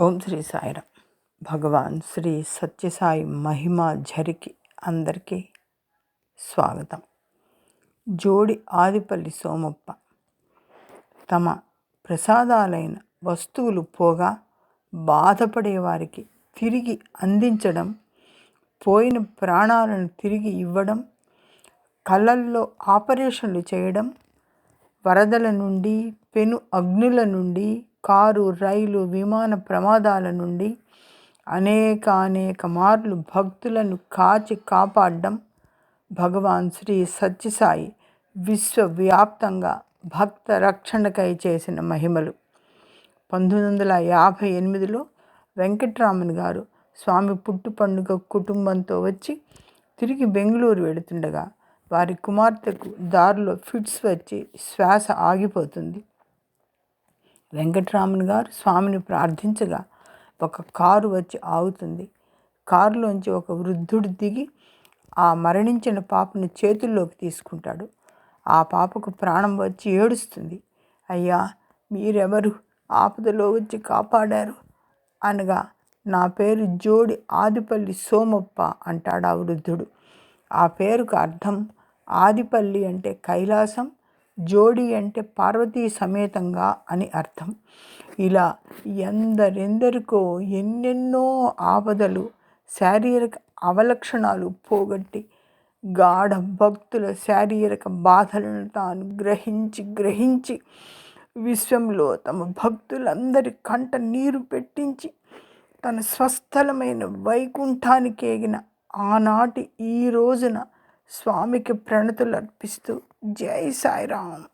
ఓం శ్రీ సాయిరామ్. భగవాన్ శ్రీ సత్యసాయి మహిమ ఝరికి అందరికీ స్వాగతం. జోడి ఆదిపల్లి సోమప్ప తమ ప్రసాదాలైన వస్తువులు పోగా బాధపడే వారికి తిరిగి అందించడం పోయిన ప్రాణాలను తిరిగి ఇవ్వడం కళ్ళల్లో ఆపరేషన్లు చేయడం వరదల నుండి పెను అగ్నుల నుండి కారు రైలు విమాన ప్రమాదాల నుండి అనేక అనేక మార్లు భక్తులను కాచి కాపాడడం భగవాన్ శ్రీ సత్యసాయి విశ్వవ్యాప్తంగా భక్త రక్షణకై చేసిన మహిమలు. పంతొమ్మిది వందల యాభై ఎనిమిదిలో వెంకట్రామన్ గారు స్వామి పుట్టు పండుగ కుటుంబంతో వచ్చి తిరిగి బెంగళూరు వెళుతుండగా వారి కుమార్తెకు దారిలో ఫిట్స్ వచ్చి శ్వాస ఆగిపోతుంది. వెంకటరామన్ గారు స్వామిని ప్రార్థించగా ఒక కారు వచ్చి ఆగుతుంది. కారులోంచి ఒక వృద్ధుడు దిగి ఆ మరణించిన పాపను చేతుల్లోకి తీసుకుంటాడు. ఆ పాపకు ప్రాణం వచ్చి ఏడుస్తుంది. అయ్యా మీరెవరు? ఆపదలో వచ్చి కాపాడారు? అనగా నా పేరు జోడి ఆదిపల్లి సోమప్ప అంటాడు ఆ వృద్ధుడు. ఆ పేరుకు అర్థం ఆదిపల్లి అంటే కైలాసం జోడి అంటే పార్వతీ సమేతంగా అని అర్థం. ఇలా ఎందరెందరికో ఎన్నెన్నో ఆపదలు శారీరక అవలక్షణాలు పోగొట్టి గాఢ భక్తుల శారీరక బాధలను తాను గ్రహించి గ్రహించి విశ్వంలో తమ భక్తులందరి కంట నీరు పెట్టించి తన స్వస్థలమైన వైకుంఠానికి ఎగిన ఆనాటి ఈ రోజున స్వామికి ప్రణతులు అర్పిస్తూ జై సాయిరామ్.